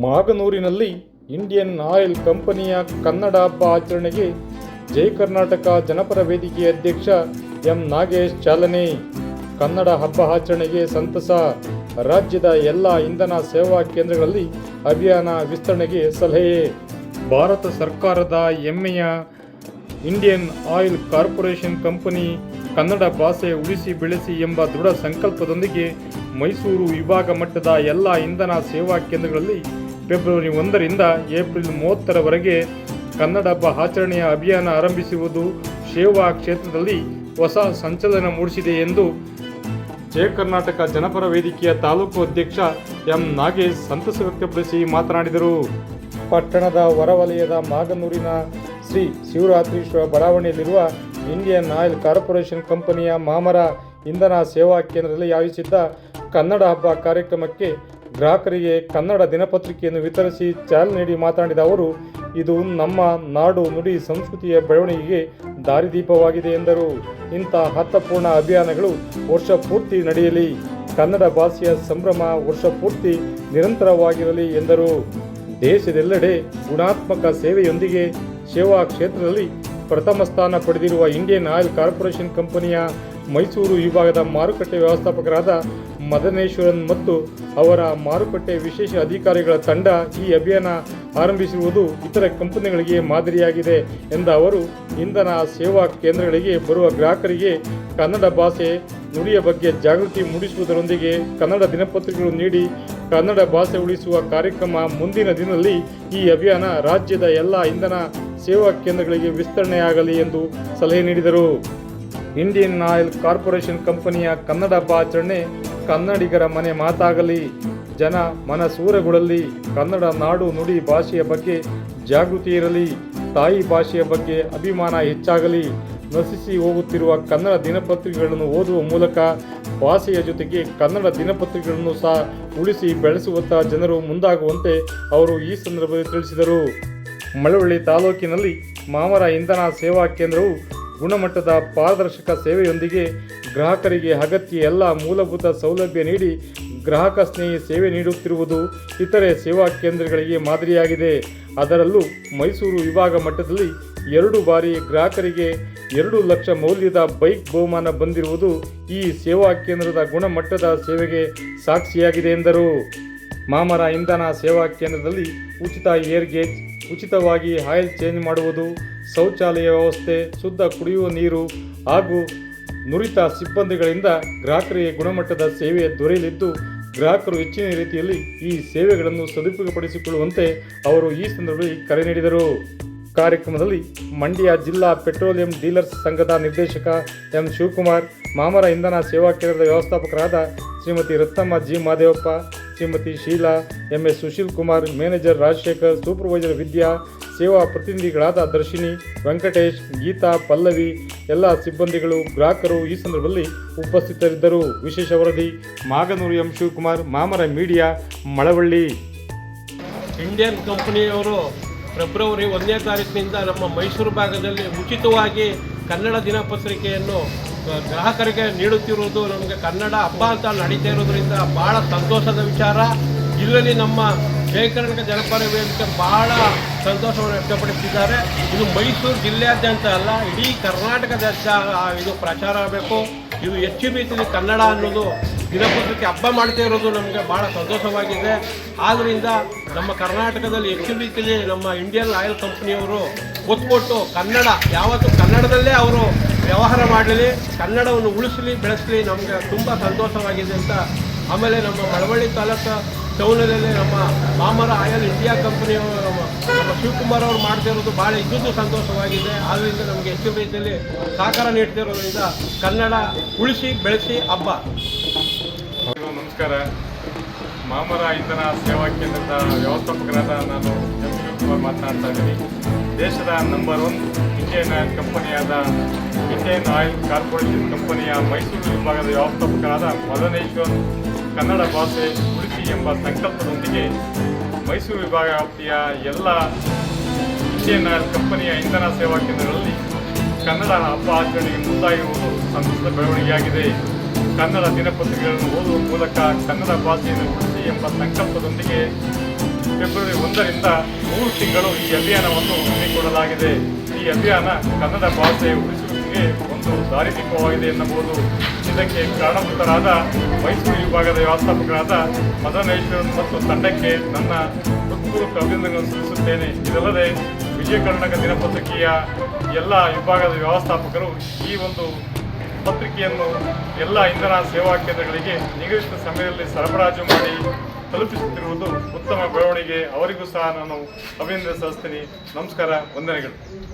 ಮಾಗನೂರಿನಲ್ಲಿ Indian oil ಕಂಪನಿಯ ಕನ್ನಡ ಹಬ್ಬ ಆಚರಣೆಗೆ ಜೈ ಕರ್ನಾಟಕ ಜನಪರ ವೇದಿಕೆ ಅಧ್ಯಕ್ಷ ಎಂ ನಾಗೇಶ್ ಚಾಲನೆ. ಕನ್ನಡ ಹಬ್ಬ ಆಚರಣೆಗೆ ಸಂತಸ. ರಾಜ್ಯದ ಎಲ್ಲ ಇಂಧನ ಸೇವಾ ಕೇಂದ್ರಗಳಲ್ಲಿ ಅಭಿಯಾನ ವಿಸ್ತರಣೆಗೆ ಸಲಹೆ. ಭಾರತ ಸರ್ಕಾರದ ಹೆಮ್ಮೆಯ Indian oil corporation company Kannada ಭಾಷೆ ಉಳಿಸಿ ಬೆಳೆಸಿ ಎಂಬ ದೃಢ ಸಂಕಲ್ಪದೊಂದಿಗೆ ಮೈಸೂರು ವಿಭಾಗ ಮಟ್ಟದ ಎಲ್ಲ ಇಂಧನ ಸೇವಾ ಕೇಂದ್ರಗಳಲ್ಲಿ ಫೆಬ್ರವರಿ ಒಂದರಿಂದ ಏಪ್ರಿಲ್ ಮೂವತ್ತರವರೆಗೆ ಕನ್ನಡ ಹಬ್ಬ ಆಚರಣೆಯ ಅಭಿಯಾನ ಆರಂಭಿಸುವುದು ಸೇವಾ ಕ್ಷೇತ್ರದಲ್ಲಿ ಹೊಸ ಸಂಚಲನ ಮೂಡಿಸಿದೆ ಎಂದು ಜಯ ಕರ್ನಾಟಕ ಜನಪರ ವೇದಿಕೆಯ ತಾಲೂಕು ಅಧ್ಯಕ್ಷ ಎಂ ನಾಗೇಶ್ ಸಂತಸ ವ್ಯಕ್ತಪಡಿಸಿ ಮಾತನಾಡಿದರು. ಪಟ್ಟಣದ ಹೊರವಲಯದ ಮಾಗನೂರಿನ ಶ್ರೀ ಶಿವರಾತ್ರೀಶ್ವರ ಬಡಾವಣೆಯಲ್ಲಿರುವ ಇಂಡಿಯನ್ ಆಯಿಲ್ ಕಾರ್ಪೊರೇಷನ್ ಕಂಪನಿಯ ಮಾಮರ ಇಂಧನ ಸೇವಾ ಕೇಂದ್ರದಲ್ಲಿ ಆಯೋಜಿಸಿದ್ದ ಕನ್ನಡ ಹಬ್ಬ ಕಾರ್ಯಕ್ರಮಕ್ಕೆ ಗ್ರಾಹಕರಿಗೆ ಕನ್ನಡ ದಿನಪತ್ರಿಕೆಯನ್ನು ವಿತರಿಸಿ ಚಾಲನೆ ನೀಡಿ ಮಾತನಾಡಿದ ಅವರು, ಇದು ನಮ್ಮ ನಾಡು ನುಡಿ ಸಂಸ್ಕೃತಿಯ ಬೆಳವಣಿಗೆಗೆ ದಾರಿದೀಪವಾಗಿದೆ ಎಂದರು. ಇಂಥ ಅರ್ಥಪೂರ್ಣ ಅಭಿಯಾನಗಳು ವರ್ಷ ಪೂರ್ತಿ ನಡೆಯಲಿ, ಕನ್ನಡ ಭಾಷೆಯ ಸಂಭ್ರಮ ವರ್ಷ ಪೂರ್ತಿ ನಿರಂತರವಾಗಿರಲಿ ಎಂದರು. ದೇಶದೆಲ್ಲೆಡೆ ಗುಣಾತ್ಮಕ ಸೇವೆಯೊಂದಿಗೆ ಸೇವಾ ಕ್ಷೇತ್ರದಲ್ಲಿ ಪ್ರಥಮ ಸ್ಥಾನ ಪಡೆದಿರುವ ಇಂಡಿಯನ್ ಆಯಿಲ್ ಕಾರ್ಪೊರೇಷನ್ ಕಂಪನಿಯ ಮೈಸೂರು ವಿಭಾಗದ ಮಾರುಕಟ್ಟೆ ವ್ಯವಸ್ಥಾಪಕರಾದ ಮದನೇಶ್ವರನ್ ಮತ್ತು ಅವರ ಮಾರುಕಟ್ಟೆ ವಿಶೇಷ ಅಧಿಕಾರಿಗಳ ತಂಡ ಈ ಅಭಿಯಾನ ಆರಂಭಿಸಿರುವುದು ಇತರ ಕಂಪನಿಗಳಿಗೆ ಮಾದರಿಯಾಗಿದೆ ಎಂದ ಅವರು, ಇಂಧನ ಸೇವಾ ಕೇಂದ್ರಗಳಿಗೆ ಬರುವ ಗ್ರಾಹಕರಿಗೆ ಕನ್ನಡ ಭಾಷೆ ನುಡಿಯ ಬಗ್ಗೆ ಜಾಗೃತಿ ಮೂಡಿಸುವುದರೊಂದಿಗೆ ಕನ್ನಡ ದಿನಪತ್ರಿಕೆಗಳು ನೀಡಿ ಕನ್ನಡ ಭಾಷೆ ಉಳಿಸುವ ಕಾರ್ಯಕ್ರಮ ಮುಂದಿನ ದಿನದಲ್ಲಿ ಈ ಅಭಿಯಾನ ರಾಜ್ಯದ ಎಲ್ಲ ಇಂಧನ ಸೇವಾ ಕೇಂದ್ರಗಳಿಗೆ ವಿಸ್ತರಣೆಯಾಗಲಿ ಎಂದು ಸಲಹೆ ನೀಡಿದರು. ಇಂಡಿಯನ್ ಆಯಿಲ್ ಕಾರ್ಪೊರೇಷನ್ ಕಂಪನಿಯ ಕನ್ನಡ ಹಬ್ಬ ಆಚರಣೆ ಕನ್ನಡಿಗರ ಮನೆ ಮಾತಾಗಲಿ. ಜನ ಮನಸೂರಗೊಳ್ಳಲಿ. ಕನ್ನಡ ನಾಡು ನುಡಿ ಭಾಷೆಯ ಬಗ್ಗೆ ಜಾಗೃತಿ ಇರಲಿ. ತಾಯಿ ಭಾಷೆಯ ಬಗ್ಗೆ ಅಭಿಮಾನ ಹೆಚ್ಚಾಗಲಿ. ನಶಿಸಿ ಹೋಗುತ್ತಿರುವ ಕನ್ನಡ ದಿನಪತ್ರಿಕೆಗಳನ್ನು ಓದುವ ಮೂಲಕ ಭಾಷೆಯ ಜೊತೆಗೆ ಕನ್ನಡ ದಿನಪತ್ರಿಕೆಗಳನ್ನು ಸಹ ಉಳಿಸಿ ಬೆಳೆಸುವಂತಹ ಜನರು ಮುಂದಾಗುವಂತೆ ಅವರು ಈ ಸಂದರ್ಭದಲ್ಲಿ ತಿಳಿಸಿದರು. ಮಳವಳ್ಳಿ ತಾಲೂಕಿನಲ್ಲಿ ಮಾಮರ ಇಂಧನ ಸೇವಾ ಕೇಂದ್ರವು ಗುಣಮಟ್ಟದ ಪಾರದರ್ಶಕ ಸೇವೆಯೊಂದಿಗೆ ಗ್ರಾಹಕರಿಗೆ ಅಗತ್ಯ ಎಲ್ಲ ಮೂಲಭೂತ ಸೌಲಭ್ಯ ನೀಡಿ ಗ್ರಾಹಕ ಸ್ನೇಹಿ ಸೇವೆ ನೀಡುತ್ತಿರುವುದು ಇತರೆ ಸೇವಾ ಕೇಂದ್ರಗಳಿಗೆ ಮಾದರಿಯಾಗಿದೆ. ಅದರಲ್ಲೂ ಮೈಸೂರು ವಿಭಾಗ ಮಟ್ಟದಲ್ಲಿ ಎರಡು ಬಾರಿ ಗ್ರಾಹಕರಿಗೆ ಎರಡು ಲಕ್ಷ ಮೌಲ್ಯದ ಬೈಕ್ ಬಹುಮಾನ ಬಂದಿರುವುದು ಈ ಸೇವಾ ಕೇಂದ್ರದ ಗುಣಮಟ್ಟದ ಸೇವೆಗೆ ಸಾಕ್ಷಿಯಾಗಿದೆ ಎಂದರು. ಮಾಮರ ಇಂಧನ ಸೇವಾ ಕೇಂದ್ರದಲ್ಲಿ ಉಚಿತ ಏರ್ ಗೇಜ್ ಉಚಿತವಾಗಿ ಆಯಿಲ್ ಚೇಂಜ್ ಮಾಡುವುದು, ಶೌಚಾಲಯ ವ್ಯವಸ್ಥೆ, ಶುದ್ಧ ಕುಡಿಯುವ ನೀರು ಹಾಗೂ ನುರಿತ ಸಿಬ್ಬಂದಿಗಳಿಂದ ಗ್ರಾಹಕರಿಗೆ ಗುಣಮಟ್ಟದ ಸೇವೆ ದೊರೆಯಲಿದ್ದು, ಗ್ರಾಹಕರು ಹೆಚ್ಚಿನ ರೀತಿಯಲ್ಲಿ ಈ ಸೇವೆಗಳನ್ನು ಸದುಪಯೋಗಪಡಿಸಿಕೊಳ್ಳುವಂತೆ ಅವರು ಈ ಸಂದರ್ಭದಲ್ಲಿ ಕರೆ ನೀಡಿದರು. ಕಾರ್ಯಕ್ರಮದಲ್ಲಿ ಮಂಡ್ಯ ಜಿಲ್ಲಾ ಪೆಟ್ರೋಲಿಯಂ ಡೀಲರ್ಸ್ ಸಂಘದ ನಿರ್ದೇಶಕ ಎಂ ಶಿವಕುಮಾರ್, ಮಾಮರ ಇಂಧನ ಸೇವಾ ಕೇಂದ್ರದ ವ್ಯವಸ್ಥಾಪಕರಾದ Shrimati Ratnamma G Madevappa Shrimati Sheela, M. S. Sushil Kumar, manager Rajashekar, supervisor Vidya, ಸೇವಾ ಪ್ರತಿನಿಧಿಗಳಾದ ದರ್ಶಿನಿ, ವೆಂಕಟೇಶ್, ಗೀತಾ, ಪಲ್ಲವಿ, ಎಲ್ಲ ಸಿಬ್ಬಂದಿಗಳು, ಗ್ರಾಹಕರು ಈ ಸಂದರ್ಭದಲ್ಲಿ ಉಪಸ್ಥಿತರಿದ್ದರು. ವಿಶೇಷ ವರದಿ, Maganur M. Shivakumar, Mamara media, Malavalli. Indian ಕಂಪನಿಯವರು ಫೆಬ್ರವರಿ ಒಂದನೇ ತಾರೀಕಿನಿಂದ ನಮ್ಮ ಮೈಸೂರು ಭಾಗದಲ್ಲಿ ಉಚಿತವಾಗಿ ಕನ್ನಡ ದಿನಪತ್ರಿಕೆಯನ್ನು ಗ್ರಾಹಕರಿಗೆ ನೀಡುತ್ತಿರುವುದು ನಮಗೆ ಕನ್ನಡ ಹಬ್ಬ ಅಂತ ನಡೀತಾ ಇರೋದ್ರಿಂದ ಭಾಳ ಸಂತೋಷದ ವಿಚಾರ. ಇದರಲ್ಲಿ ನಮ್ಮ ಶೇಖರಣಿಕ ಜನಪದ ವೇದಿಕೆ ಬಹಳ ಸಂತೋಷವನ್ನು ವ್ಯಕ್ತಪಡಿಸಿದ್ದಾರೆ. ಇದು ಮೈಸೂರು ಜಿಲ್ಲೆಯಾದ್ಯಂತ ಅಲ್ಲ, ಇಡೀ ಕರ್ನಾಟಕದ ಇದು ಪ್ರಚಾರ ಆಗಬೇಕು. ಇದು ಹೆಚ್ಚು ರೀತಿಯಲ್ಲಿ ಕನ್ನಡ ಅನ್ನೋದು ದಿನಪತ್ರಿಕೆ ಹಬ್ಬ ಮಾಡ್ತಾ ಇರೋದು ನಮಗೆ ಭಾಳ ಸಂತೋಷವಾಗಿದೆ. ಆದ್ದರಿಂದ ನಮ್ಮ ಕರ್ನಾಟಕದಲ್ಲಿ ಹೆಚ್ಚು ರೀತಿಯಲ್ಲಿ ನಮ್ಮ ಇಂಡಿಯನ್ ಆಯಿಲ್ ಕಂಪ್ನಿಯವರು ಒತ್ತು ಕೊಟ್ಟು ಕನ್ನಡ, ಯಾವತ್ತು ಕನ್ನಡದಲ್ಲೇ ಅವರು ವ್ಯವಹಾರ ಮಾಡಲಿ, ಕನ್ನಡವನ್ನು ಉಳಿಸಲಿ, ಬೆಳೆಸಲಿ ನಮಗೆ ತುಂಬ ಸಂತೋಷವಾಗಿದೆ ಅಂತ ಆಮೇಲೆ ನಮ್ಮ ಮಳವಳ್ಳಿ ತಾಲೂಕು ಟೌನಲ್ಲಿ ನಮ್ಮ ಮಾಮರ ಆಯಲ್ ಇಂಡಿಯಾ ಕಂಪನಿಯವರು ನಮ್ಮ ಶಿವಕುಮಾರ್ ಅವರು ಮಾಡ್ತಾ ಇರೋದು ಭಾಳ ಇದ್ದು ಸಂತೋಷವಾಗಿದೆ. ಆದ್ದರಿಂದ ನಮಗೆ ಹೆಚ್ಚು ರೀತಿಯಲ್ಲಿ ಸಹಕಾರ ನೀಡ್ತಿರೋದ್ರಿಂದ ಕನ್ನಡ ಉಳಿಸಿ, ಬೆಳೆಸಿ, ಹಬ್ಬ. ನಮಸ್ಕಾರ. ಮಾಮರ ಇಂಧನ ಸೇವಾ ಕೇಂದ್ರದ ವ್ಯವಸ್ಥಾಪಕರಾದ ನಾನು ಶಿವಕುಮಾರ್ ಮಾತನಾಡ್ತಾ ಇದ್ದೀನಿ. ದೇಶದ ನಂಬರ್ ಒನ್ ಇಂಡಿಯನ್ ಆಯಿಲ್ ಕಂಪನಿಯಾದ ಇಂಡಿಯನ್ ಆಯಿಲ್ ಕಾರ್ಪೊರೇಷನ್ ಕಂಪನಿಯ ಮೈಸೂರು ವಿಭಾಗದ ವ್ಯವಸ್ಥಾಪಕರಾದ ಮದನೇಶ್ವರ್, ಕನ್ನಡ ಭಾಷೆ ಉಳಿಸಿ ಎಂಬ ಸಂಕಲ್ಪದೊಂದಿಗೆ ಮೈಸೂರು ವಿಭಾಗ ವ್ಯಾಪ್ತಿಯ ಎಲ್ಲ ಇಂಡಿಯನ್ ಆಯಿಲ್ ಕಂಪನಿಯ ಇಂಧನ ಸೇವಾ ಕೇಂದ್ರಗಳಲ್ಲಿ ಕನ್ನಡ ಹಬ್ಬ ಆಚರಣೆಗೆ ಮುಂದಾಗಿರುವುದು ಸಂತಸದ ಬೆಳವಣಿಗೆಯಾಗಿದೆ. ಕನ್ನಡ ದಿನಪತ್ರಿಕೆಗಳನ್ನು ಓದುವ ಮೂಲಕ ಕನ್ನಡ ಭಾಷೆಯನ್ನು ಎಂಬ ಸಂಕಲ್ಪದೊಂದಿಗೆ ಫೆಬ್ರವರಿ ಒಂದರಿಂದ ಮೂರು ತಿಂಗಳು ಈ ಅಭಿಯಾನವನ್ನು ಹಮ್ಮಿಕೊಳ್ಳಲಾಗಿದೆ. ಈ ಅಭಿಯಾನ ಕನ್ನಡ ಭಾಷೆಯ ಉಳಿಸುವಿಕೆಗೆ ಒಂದು ದಾರಿದೀಪವಾಗಿದೆ ಎನ್ನಬಹುದು. ಇದಕ್ಕೆ ಕಾರಣಭೂತರಾದ ಮೈಸೂರು ವಿಭಾಗದ ವ್ಯವಸ್ಥಾಪಕರಾದ ಮದನೇಶ್ವರನ್ ಮತ್ತು ತಂಡಕ್ಕೆ ನನ್ನ ಹೃತ್ಪೂರ್ವಕ ಅಭಿನಂದನೆಗಳನ್ನು ಸಲ್ಲಿಸುತ್ತೇನೆ. ಇದಲ್ಲದೆ ವಿಜಯ ಕರ್ನಾಟಕ ದಿನಪತ್ರಿಕೆಯ ಎಲ್ಲ ವಿಭಾಗದ ವ್ಯವಸ್ಥಾಪಕರು ಈ ಒಂದು ಪತ್ರಿಕೆಯನ್ನು ಎಲ್ಲ ಇಂಧನ ಸೇವಾ ಕೇಂದ್ರಗಳಿಗೆ ನಿಗದಿತ ಸಮಯದಲ್ಲಿ ಸರಬರಾಜು ಮಾಡಿ ತಲುಪಿಸುತ್ತಿರುವುದು ಉತ್ತಮ ಬೆಳವಣಿಗೆ. ಅವರಿಗೂ ಸಹ ನಾನು ಅಭಿನಂದನೆ ನಮಸ್ಕಾರ. ವಂದನೆಗಳು.